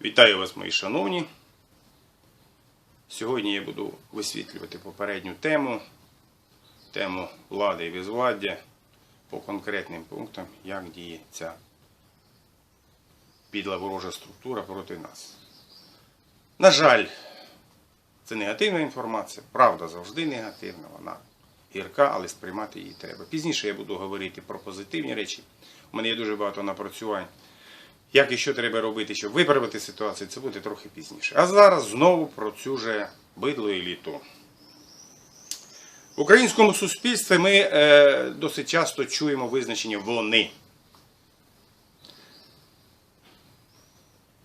Вітаю вас, мої шановні. Сьогодні я буду висвітлювати попередню тему, тему влади і безвладдя по конкретним пунктам, як діє ця підла ворожа структура проти нас. На жаль, це негативна інформація, правда завжди негативна, вона гірка, але сприймати її треба. Пізніше я буду говорити про позитивні речі. У мене є дуже багато напрацювань. Як і що треба робити, щоб виправити ситуацію, це буде трохи пізніше. А зараз знову про цю же бидло еліту. В українському суспільстві ми е, досить часто чуємо визначення вони.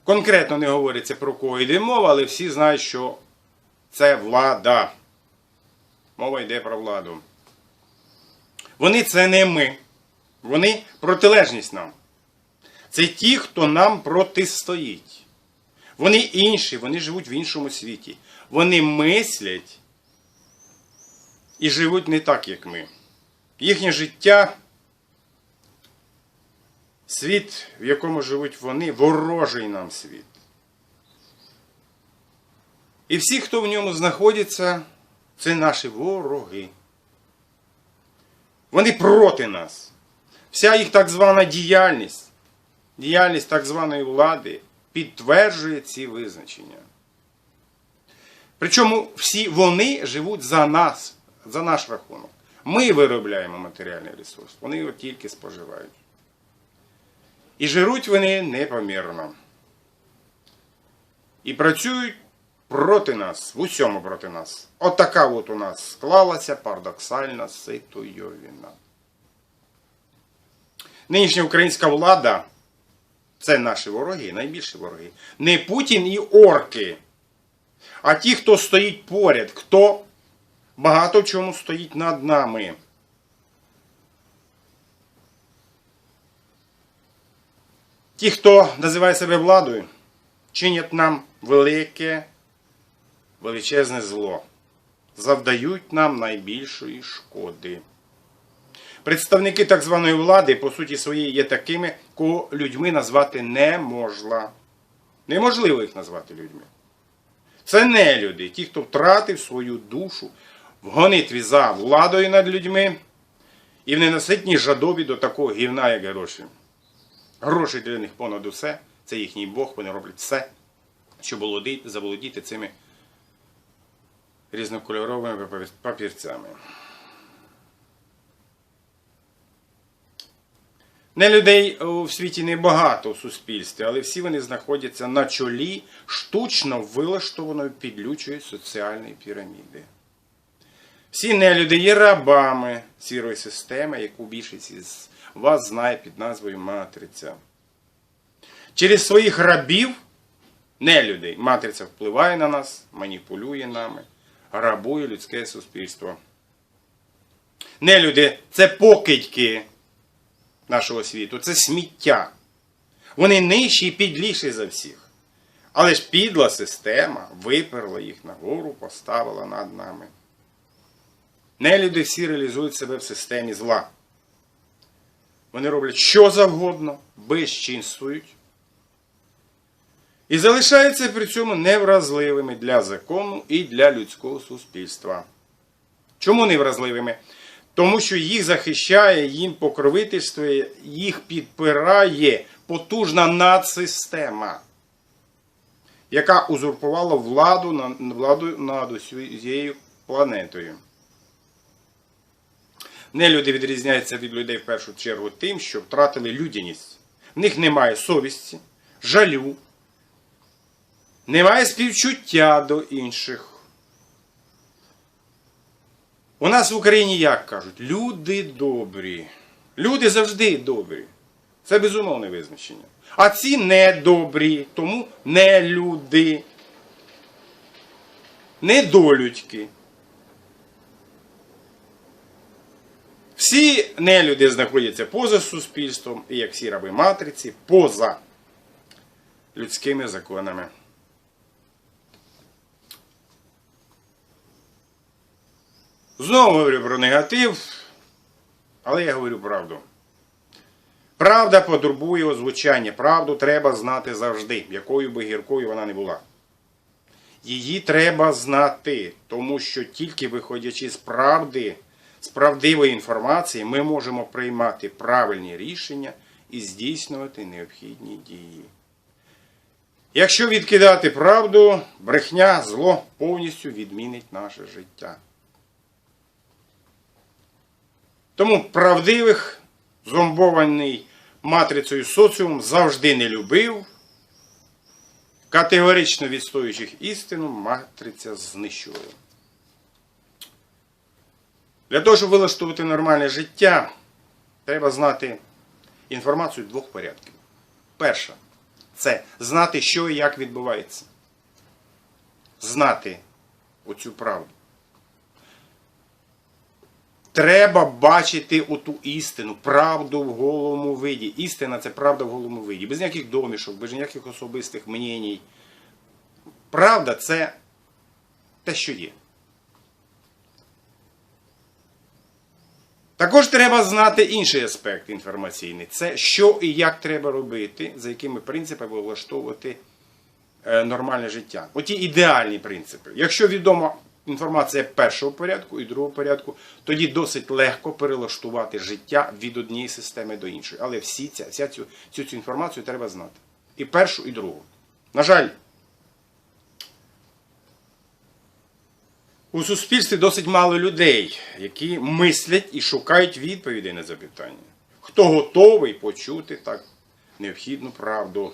Конкретно не говориться про кого йде мова, але всі знають, що це влада. Мова йде про владу. Вони це не ми. Вони протилежність нам. Це ті, хто нам протистоїть. Вони інші, вони живуть в іншому світі. Вони мислять і живуть не так, як ми. Їхнє життя, світ, в якому живуть вони, ворожий нам світ. І всі, хто в ньому знаходиться, це наші вороги. Вони проти нас. Вся їх так звана діяльність діяльність так званої влади підтверджує ці визначення. Причому всі вони живуть за нас, за наш рахунок. Ми виробляємо матеріальний ресурс, вони його тільки споживають. І жируть вони непомірно. І працюють проти нас, в усьому проти нас. От от у нас склалася парадоксальна ситуйовіна. Нинішня українська влада це наші вороги, найбільші вороги. Не Путін і орки, а ті, хто стоїть поряд, хто багато в чому стоїть над нами. Ті, хто називає себе владою, чинять нам велике, величезне зло, завдають нам найбільшої шкоди. Представники так званої влади, по суті своєї, є такими, кого людьми назвати не можна. Неможливо їх назвати людьми. Це не люди, ті, хто втратив свою душу в гонитві за владою над людьми і в ненаситній жадобі до такого гівна, як гроші. Гроші для них понад усе, це їхній Бог, вони роблять все, щоб заволодіти цими різнокольоровими папірцями. Не людей у світі небагато в суспільстві, але всі вони знаходяться на чолі штучно вилаштованої підлючої соціальної піраміди. Всі нелюди є рабами сірої системи, яку більшість із вас знає під назвою матриця. Через своїх рабів, нелюдей, матриця впливає на нас, маніпулює нами, грабує людське суспільство. Нелюди це покидьки нашого світу, це сміття. Вони нижчі і підліші за всіх. Але ж підла система виперла їх нагору, поставила над нами. Нелюди всі реалізують себе в системі зла. Вони роблять що завгодно, безчинствують. І залишаються при цьому невразливими для закону і для людського суспільства. Чому невразливими? Тому що їх захищає, їм покровительствує, їх підпирає потужна надсистема, яка узурпувала владу над, владу над усією планетою. Нелюди відрізняються від людей в першу чергу тим, що втратили людяність. В них немає совісті, жалю, немає співчуття до інших. У нас в Україні як кажуть? Люди добрі. Люди завжди добрі. Це безумовне визначення. А ці недобрі, тому не люди. Недолюдьки. Всі нелюди знаходяться поза суспільством, і як всі раби матриці, поза людськими законами. Знову говорю про негатив, але я говорю правду. Правда потребує озвучання. Правду треба знати завжди, якою би гіркою вона не була. Її треба знати, тому що тільки виходячи з правди, з правдивої інформації, ми можемо приймати правильні рішення і здійснювати необхідні дії. Якщо відкидати правду, брехня, зло повністю відмінить наше життя. Тому правдивих, зомбований матрицею соціум завжди не любив, категорично відстоюючих істину, матриця знищувала. Для того, щоб вилаштувати нормальне життя, треба знати інформацію двох порядків. Перша це знати, що і як відбувається. Знати оцю правду. Треба бачити оту істину, правду в голому виді. Істина це правда в голому виді. Без ніяких домішок, без ніяких особистих мнєній. Правда це те, що є. Також треба знати інший аспект інформаційний. Це що і як треба робити, за якими принципами влаштовувати е, нормальне життя. Оті ідеальні принципи. Якщо відома інформація першого порядку і другого порядку, тоді досить легко перелаштувати життя від однієї системи до іншої. Але всі ця, вся цю, цю, цю інформацію треба знати. І першу, і другу. На жаль, у суспільстві досить мало людей, які мислять і шукають відповідей на запитання. Хто готовий почути так необхідну правду?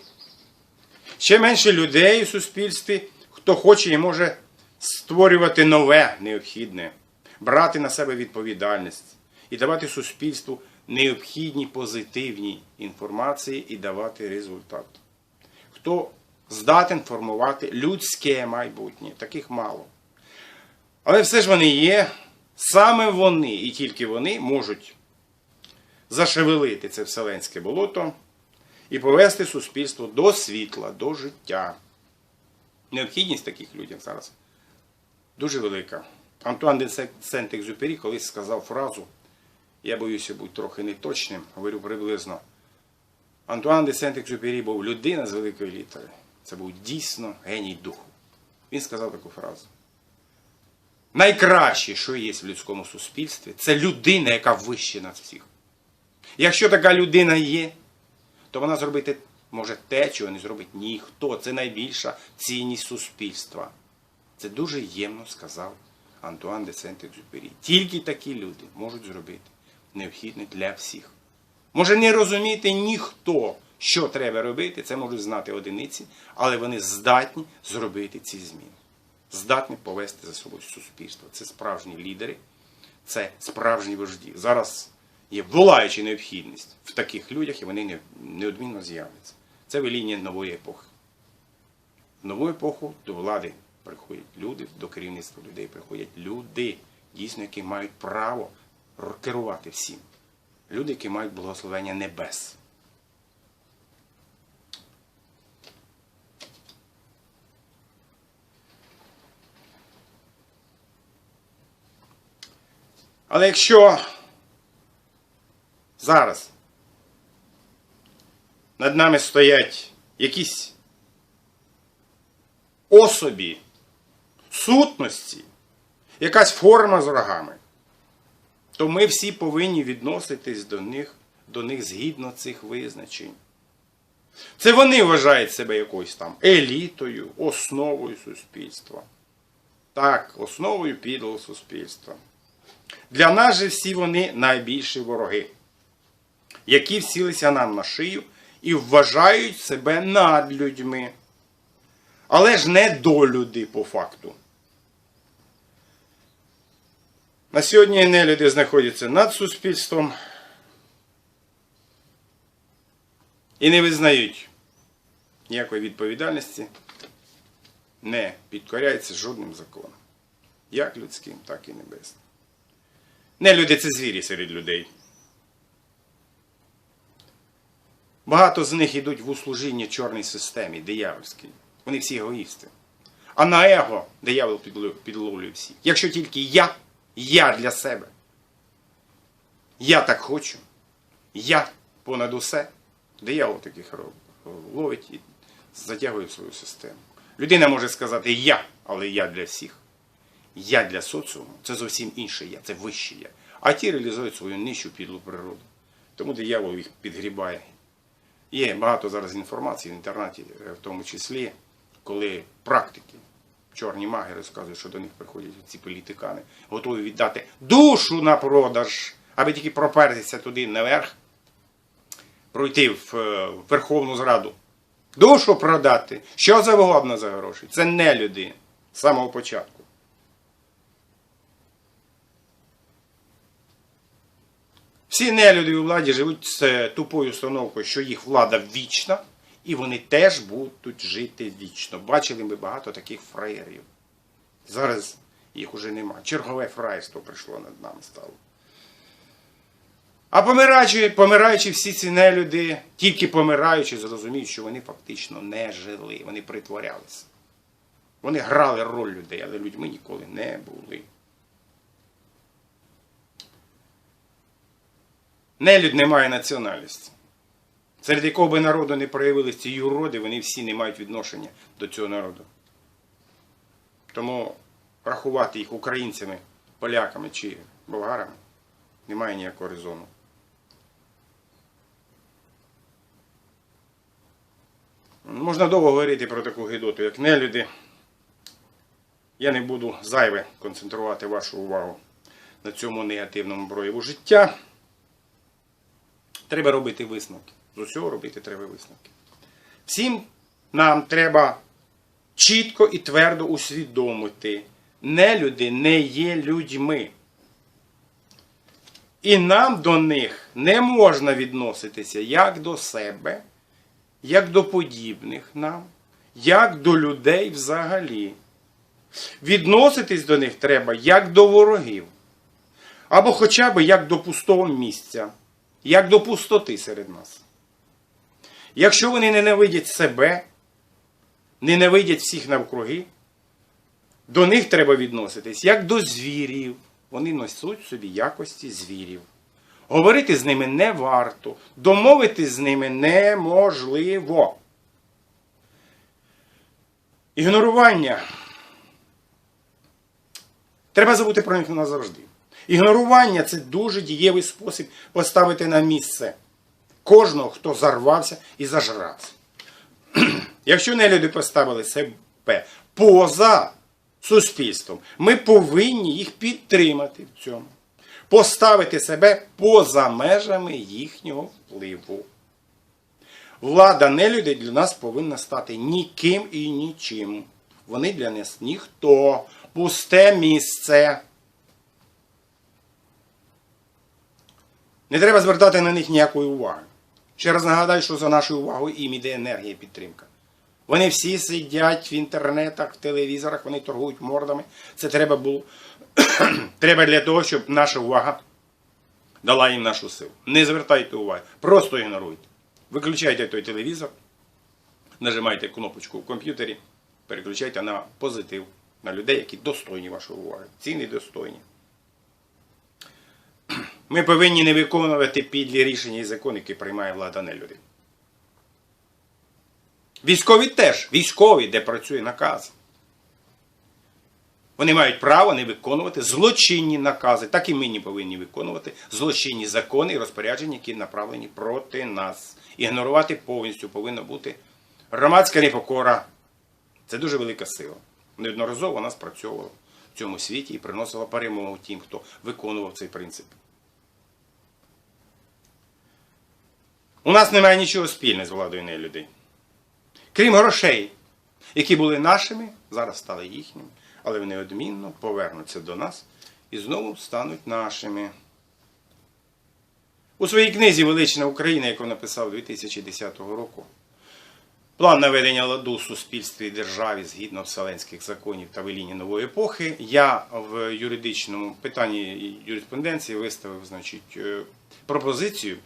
Ще менше людей у суспільстві, хто хоче і може створювати нове необхідне, брати на себе відповідальність і давати суспільству необхідні позитивні інформації і давати результат. Хто здатен формувати людське майбутнє, таких мало. Але все ж вони є, саме вони і тільки вони можуть зашевелити це вселенське болото і повести суспільство до світла, до життя. Необхідність таких людях зараз дуже велика. Антуан де Сент-Екзюпері колись сказав фразу, я боюся бути трохи неточним, говорю приблизно. Антуан де Сент-Екзюпері був людина з великої літери. Це був дійсно геній духу. Він сказав таку фразу. Найкраще, що є в людському суспільстві, це людина, яка вище над всіх. Якщо така людина є, то вона зробити може те, чого не зробить ніхто. Це найбільша цінність суспільства. Це дуже ємно сказав Антуан де Сент-Екзюпері. Тільки такі люди можуть зробити необхідне для всіх. Може не розуміти ніхто, що треба робити, це можуть знати одиниці, але вони здатні зробити ці зміни. Здатні повести за собою суспільство. Це справжні лідери, це справжні вожді. Зараз є волаюча необхідність в таких людях, і вони неодмінно з'являться. Це веління нової епохи. В нову епоху до влади приходять люди, до керівництва людей приходять люди, дійсно, які мають право керувати всім. Люди, які мають благословення небес. Але якщо зараз над нами стоять якісь особі, сутності, якась форма з рогами, то ми всі повинні відноситись до них, до них згідно цих визначень. Це вони вважають себе якоюсь там елітою, основою суспільства. Так, основою підлого суспільства. Для нас же всі вони найбільші вороги, які всілися нам на шию і вважають себе над людьми. Але ж не до люди по факту. На сьогодні нелюди знаходяться над суспільством і не визнають ніякої відповідальності, не підкоряються жодним законом. Як людським, так і небесним. Не люди це звірі серед людей. Багато з них йдуть в услужіння чорній системі, диявольській. Вони всі егоїсти. А на его диявол підловлює всі. Якщо тільки я, я для себе. Я так хочу. Я понад усе, диявол таких ловить і затягує свою систему. Людина може сказати я, але я для всіх. Я для соціуму це зовсім інше я, це вище я. А ті реалізують свою нижчу підлу природу. Тому диявол їх підгрібає. Є багато зараз інформації в інтернеті, в тому числі, коли практики, чорні маги розказують, що до них приходять ці політикани, готові віддати душу на продаж, аби тільки пропертися туди наверх, пройти в е, Верховну Зраду. Душу продати, що завгодно за гроші. Це не люди з самого початку. Всі нелюди у владі живуть з е, тупою установкою, що їх влада вічна, і вони теж будуть жити вічно. Бачили ми багато таких фраєрів. Зараз їх уже нема. Чергове фраєрство прийшло над нами стало. А помираючи, помираючи всі ці нелюди, тільки помираючи, зрозуміють, що вони фактично не жили, вони притворялися. Вони грали роль людей, але людьми ніколи не були. Нелюд не має національності. Серед якого би народу не проявилися ці юроди, вони всі не мають відношення до цього народу. Тому рахувати їх українцями, поляками чи болгарами немає ніякого резону. Можна довго говорити про таку гидоту, як нелюди. Я не буду зайве концентрувати вашу увагу на цьому негативному прояву життя. Треба робити висновки. З усього робити треба висновки. Всім нам треба чітко і твердо усвідомити, нелюди не є людьми. І нам до них не можна відноситися як до себе, як до подібних нам, як до людей взагалі. Відноситись до них треба як до ворогів, або хоча б як до пустого місця, як до пустоти серед нас. Якщо вони ненавидять себе, ненавидять всіх навкруги, до них треба відноситись як до звірів. Вони несуть собі якості звірів. Говорити з ними не варто, домовитись з ними неможливо. Ігнорування. Треба забути про них назавжди. Ігнорування це дуже дієвий спосіб поставити на місце кожного, хто зарвався і зажрався. Якщо не люди поставили себе поза суспільством, ми повинні їх підтримати в цьому. Поставити себе поза межами їхнього впливу. Влада нелюдей для нас повинна стати ніким і нічим. Вони для нас ніхто, пусте місце. Не треба звертати на них ніякої уваги. Ще раз нагадаю, що за нашою увагою їм іде енергія підтримка. Вони всі сидять в інтернетах, в телевізорах, вони торгують мордами. Це треба було. треба для того, щоб наша увага дала їм нашу силу. Не звертайте уваги, просто ігноруйте. Виключайте той телевізор, нажимайте кнопочку в комп'ютері, переключайте на позитив, на людей, які достойні вашої уваги. Ці недостойні. Ми повинні не виконувати підлі рішення і закони, які приймає влада нелюдей. Військові теж, військові, де працює наказ. Вони мають право не виконувати злочинні накази, так і ми не повинні виконувати злочинні закони і розпорядження, які направлені проти нас. Ігнорувати повністю повинна бути громадська непокора. Це дуже велика сила. Неодноразово вона спрацьовувала в цьому світі і приносила перемогу тим, хто виконував цей принцип. У нас немає нічого спільного з владою нелюдей. Крім грошей, які були нашими, зараз стали їхніми, але вони одмінно повернуться до нас і знову стануть нашими. У своїй книзі Велична Україна, яку написав 2010 року, план наведення ладу в суспільстві і державі згідно вселенських законів та веління нової епохи, я в юридичному питанні юриспонденції виставив значить, е, пропозицію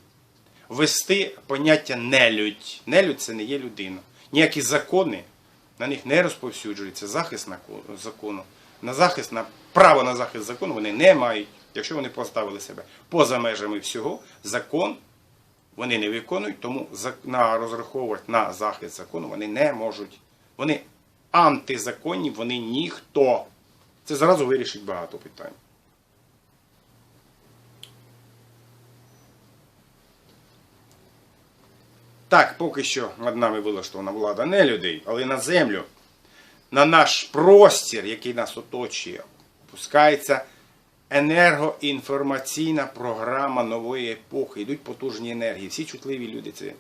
ввести поняття нелюдь. Нелюдь це не є людина. Ніякі закони на них не розповсюджується. Захист на ко- закону. На захист, на право на захист закону вони не мають. Якщо вони поставили себе поза межами всього, закон вони не виконують, тому на, розраховувати на захист закону вони не можуть. Вони антизаконні, вони ніхто. Це зразу вирішить багато питань. Так, поки що над нами вилаштована влада не людей, але на землю, на наш простір, який нас оточує, пускається енергоінформаційна програма нової епохи. Йдуть потужні енергії. Всі чутливі люди це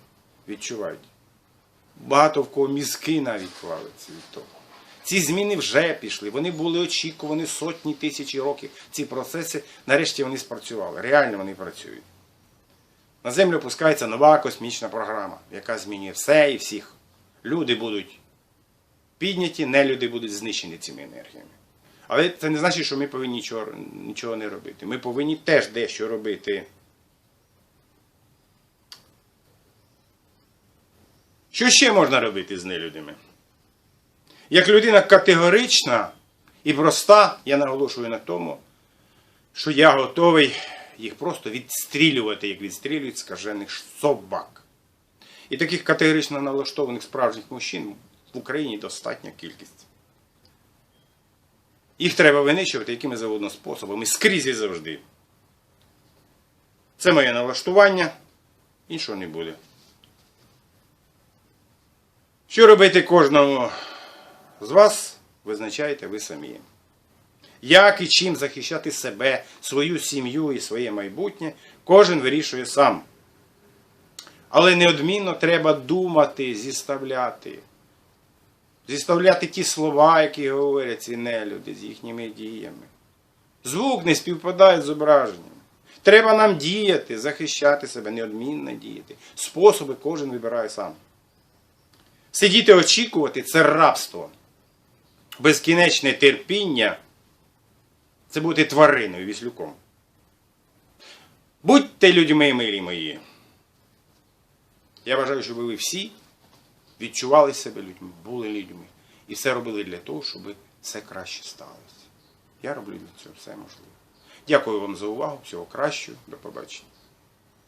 відчувають. Багато в кого мізки навіть плавиться від того. Ці зміни вже пішли. Вони були очікувані сотні тисячі років. Ці процеси, нарешті вони спрацювали. Реально вони працюють. На землю опускається нова космічна програма, яка змінює все і всіх. Люди будуть підняті, нелюди будуть знищені цими енергіями. Але це не значить, що ми повинні нічого, нічого не робити. Ми повинні теж дещо робити. Що ще можна робити з нелюдями? Як людина категорична і проста, я наголошую на тому, що я готовий їх просто відстрілювати, як відстрілюють скажених собак. І таких категорично налаштованих справжніх мужчин в Україні достатня кількість. Їх треба винищувати якими завгодно способами, скрізь і завжди. Це моє налаштування, іншого не буде. Що робити кожному з вас, визначаєте ви самі. Як і чим захищати себе, свою сім'ю і своє майбутнє, кожен вирішує сам. Але неодмінно треба думати, зіставляти. Зіставляти ті слова, які говорять ці нелюди з їхніми діями. Звук не співпадає з зображенням. Треба нам діяти, захищати себе, неодмінно діяти. Способи кожен вибирає сам. Сидіти очікувати це рабство. Безкінечне терпіння це бути твариною віслюком. Будьте людьми, милі мої. Я бажаю, щоб ви всі відчували себе людьми, були людьми. І все робили для того, щоб все краще сталося. Я роблю для цього все можливе. Дякую вам за увагу. Всього кращого. До побачення.